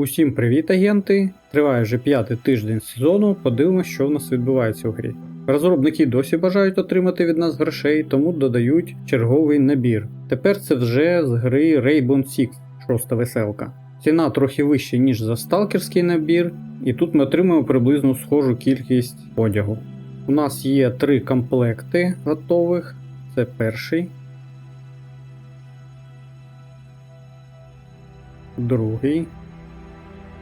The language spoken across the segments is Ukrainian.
Усім привіт, агенти! Триває вже п'ятий тиждень сезону. Подивимось, що в нас відбувається у грі. Розробники досі бажають отримати від нас грошей, тому додають черговий набір. Тепер це вже з гри Rainbow Six, шоста веселка. Ціна трохи вища, ніж за сталкерський набір, і тут ми отримуємо приблизно схожу кількість одягу. У нас є три комплекти готових. Це перший. Другий.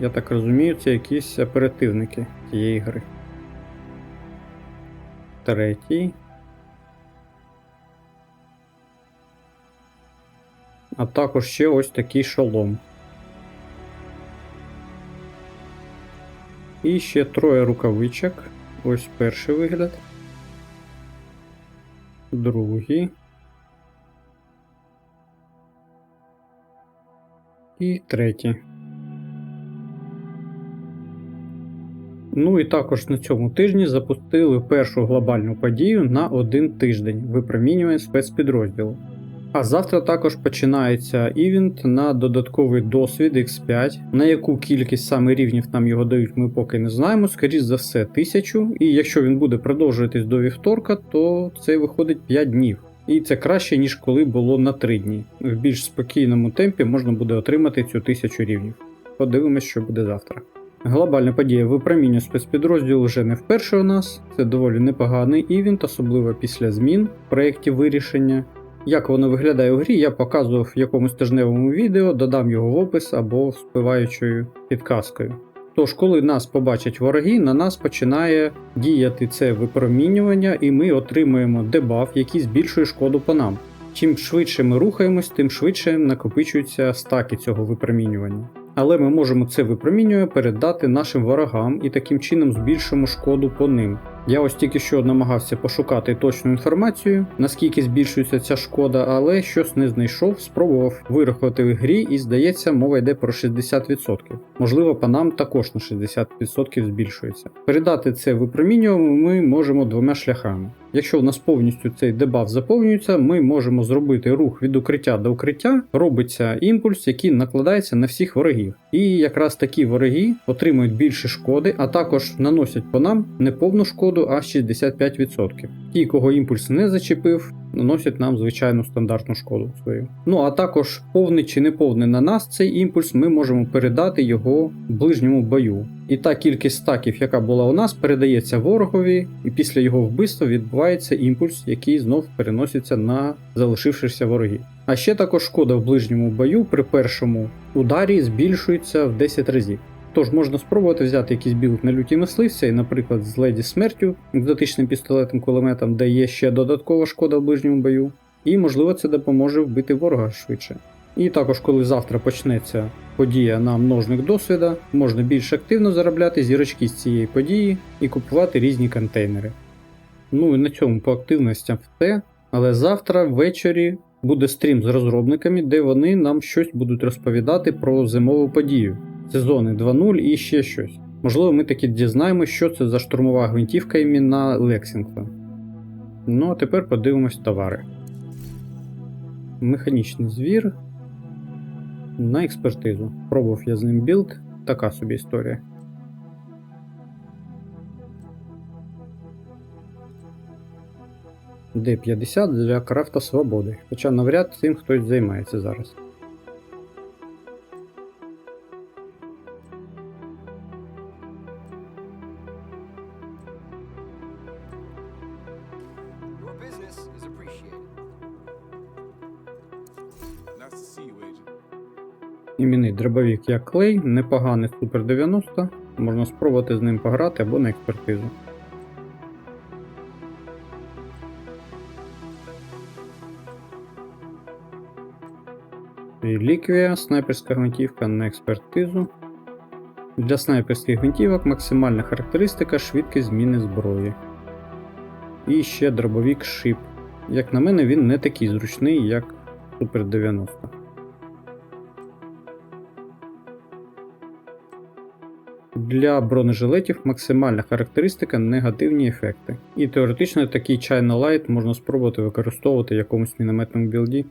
Я так розумію, це якісь оперативники цієї гри. Третій. А також ще ось такий шолом. І ще троє рукавичок. Ось перший вигляд. Другий. І третій. Ну і також на цьому тижні запустили першу глобальну подію на один тиждень випромінювання спецпідрозділу. А завтра також починається івент на додатковий досвід X5, на яку кількість саме рівнів нам його дають, ми поки не знаємо. Скоріше за все, тисячу. І якщо він буде продовжуватись до вівторка, то це виходить 5 днів. І це краще, ніж коли було на 3 дні. В більш спокійному темпі можна буде отримати цю тисячу рівнів. Подивимось, що буде завтра. Глобальна подія випромінює спецпідрозділ вже не вперше у нас. Це доволі непоганий івент, особливо після змін в проєкті вирішення. Як воно виглядає у грі, я показував в якомусь тижневому відео, додам його в опис або спливаючою підказкою. Тож, коли нас побачать вороги, на нас починає діяти це випромінювання, і ми отримуємо дебаф, який збільшує шкоду по нам. Чим швидше ми рухаємось, тим швидше накопичуються стаки цього випромінювання. Але ми можемо це випромінювання передати нашим ворогам і таким чином збільшимо шкоду по ним. Я ось тільки що намагався пошукати точну інформацію, наскільки збільшується ця шкода, але щось не знайшов, спробував вирахувати в грі, і здається, мова йде про 60%. Можливо, по нам також на 60% збільшується. Передати це випромінювання ми можемо двома шляхами. Якщо у нас повністю цей дебаф заповнюється, ми можемо зробити рух від укриття до укриття, робиться імпульс, який накладається на всіх ворогів. І якраз такі вороги отримують більше шкоди, а також наносять по нам не повну шкоду, а 65%. Ті, кого імпульс не зачепив, наносять нам звичайну стандартну шкоду свою. Ну а також повний чи не повний на нас цей імпульс, ми можемо передати його ближньому бою. І та кількість стаків, яка була у нас, передається ворогові, і після його вбивства відбувається імпульс, який знов переноситься на залишившихся ворогів. А ще також шкода в ближньому бою при першому ударі збільшується в 10 разів. Тож можна спробувати взяти якийсь білд на люті мисливця, і, наприклад, з леді смертю, екзотичним пістолетом кулеметом, де є ще додаткова шкода в ближньому бою, і можливо це допоможе вбити ворога швидше. І також, коли завтра почнеться подія на множник досвіда, можна більш активно заробляти зірочки з цієї події і купувати різні контейнери. Ну і на цьому по активностям все. Але завтра ввечері буде стрім з розробниками, де вони нам щось будуть розповідати про зимову подію, сезони 2.0 і ще щось. Можливо, ми таки дізнаємося, що це за штурмова гвинтівка іменно Лексінгтон. Ну а тепер подивимось товари. Механічний звір. На експертизу. Пробував я з ним білд, така собі історія. Д50 для крафта свободи, хоча навряд цим хтось займається зараз. Дробовик як клей, непоганий Супер 90, можна спробувати з ним пограти або на експертизу. Реліквія, снайперська гвинтівка на експертизу. Для снайперських гвинтівок максимальна характеристика швидкість зміни зброї. І ще дробовик шип. Як на мене, він не такий зручний, як Супер 90. Для бронежилетів максимальна характеристика негативні ефекти. І теоретично такий China Light можна спробувати використовувати в якомусь мінометному білді.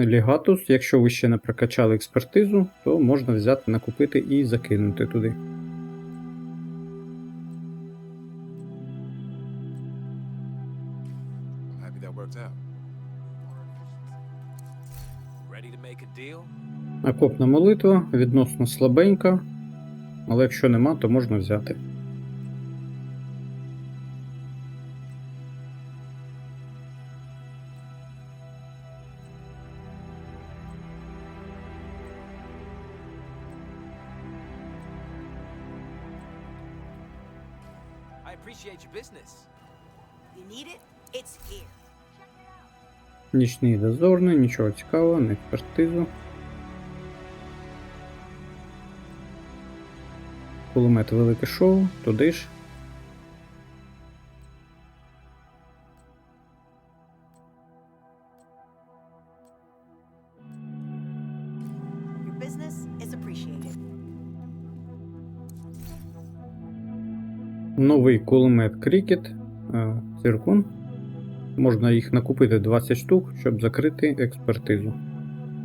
лігатус. Якщо ви ще не прокачали експертизу, то можна взяти, накупити і закинути туди. Окопна молитва відносно слабенька, але якщо нема, то можна взяти. Нічний дозорний, нічого цікавого, на експертизу. Кулемет велике шоу, туди ж. Новий кулемет Крікет, циркун. Можна їх накупити 20 штук, щоб закрити експертизу.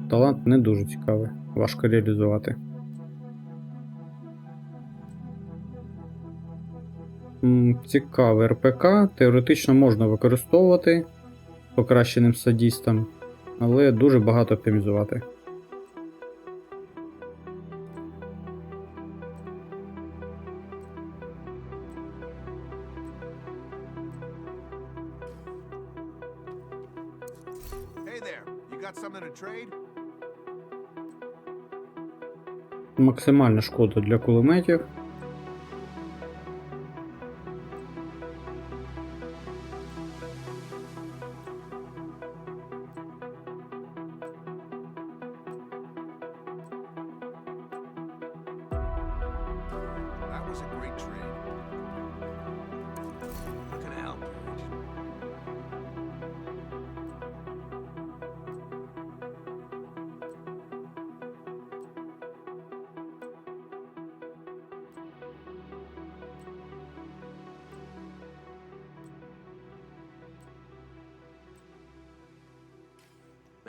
Талант не дуже цікавий, важко реалізувати. Цікавий РПК. Теоретично можна використовувати покращеним садістам, але дуже багато оптимізувати. Максимальна шкода для кулеметів.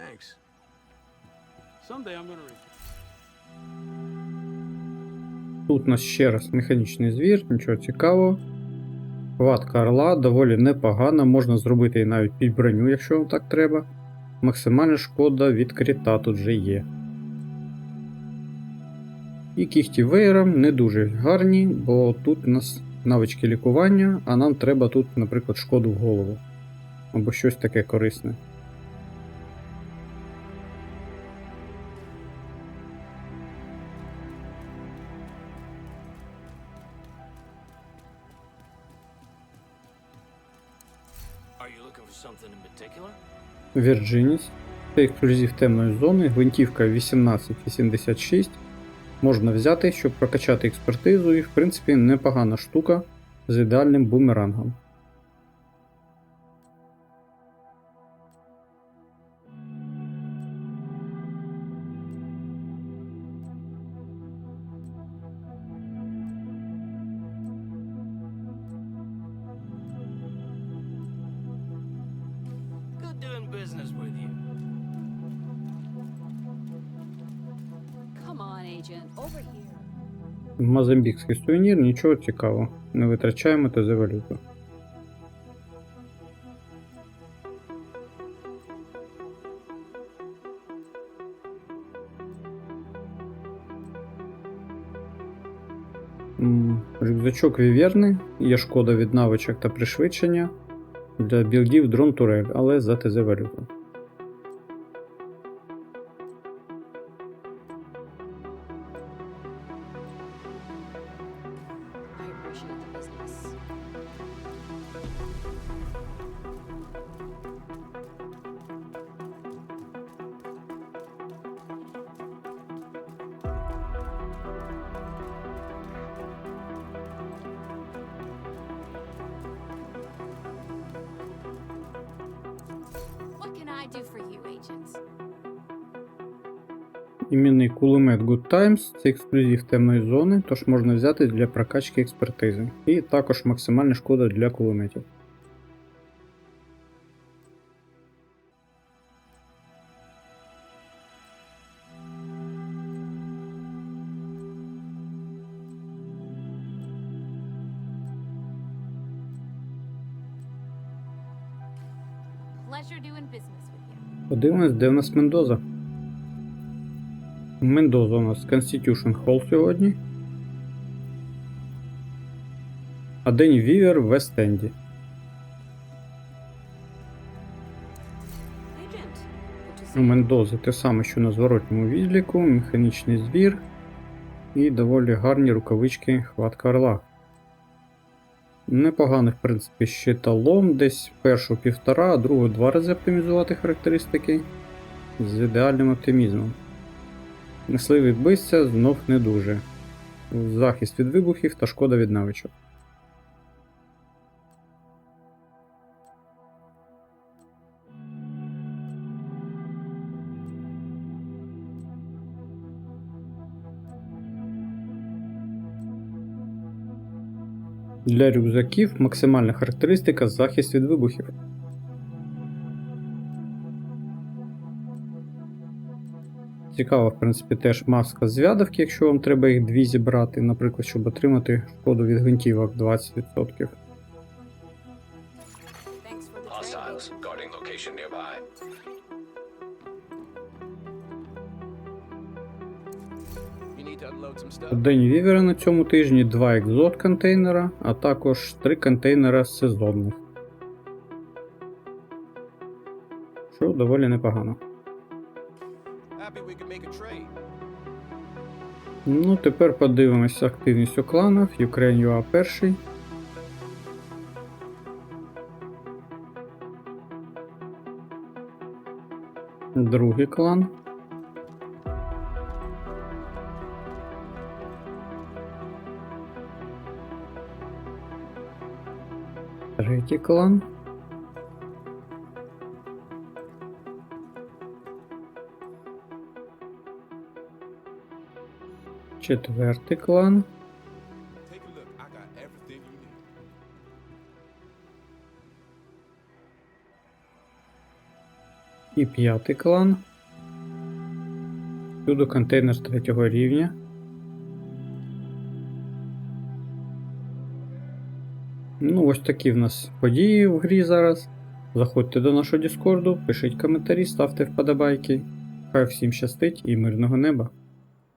Thanks. Someday I'm gonna reach. Тут у нас ще раз механічний звір, нічого цікавого. Хватка орла доволі непогана, можна зробити і навіть під броню, якщо вам так треба. Максимальна шкода від крита тут вже є. І кіхті веєром не дуже гарні, бо тут у нас навички лікування, а нам треба тут, наприклад, шкоду в голову. Або щось таке корисне. Virginis. Це ексклюзив темної зони, гвинтівка 1886. Можна взяти, щоб прокачати експертизу, і в принципі непогана штука з ідеальним бумерангом. Мозамбікський сувенір, нічого цікавого. Не витрачаємо та за валюту. Рюкзачок віверни, є шкода від навичок та пришвидшення для білдів дрон турель, але за ТЗ валюту. Іменний кулемет Good Times це ексклюзив темної зони, тож можна взяти для прокачки експертизи. І також максимальна шкода для кулеметів. Pleasure doing business with you. Подивимось, де у нас Мендоза. Мендоза у нас Constitution Hall сьогодні. А День Вівер в Вест-Енді. У Мендози те саме, що на зворотньому відліку, механічний збір і доволі гарні рукавички хватка орла. Непоганий, в принципі, щиталом, десь першу півтора, а другу два рази оптимізувати характеристики з ідеальним оптимізмом. Мисливий бисця знов не дуже. Захист від вибухів та шкода від навичок. Для рюкзаків максимальна характеристика захист від вибухів. Цікаво, в принципі, теж маска з в'ядовки, якщо вам треба їх дві зібрати, наприклад, щоб отримати шкоду від гвинтівок 20%. День Вівера на цьому тижні два екзот контейнера, а також три контейнера сезонних. Що доволі непогано. Ну, тепер подивимося активність у кланах. Ukraine.ua перший. Другий клан. Третій клан. Четвертий клан. І п'ятий клан. Всюди контейнер третього рівня. Ну, ось такі в нас події в грі зараз. Заходьте до нашого Діскорду, пишіть коментарі, ставте вподобайки. Хай всім щастить і мирного неба.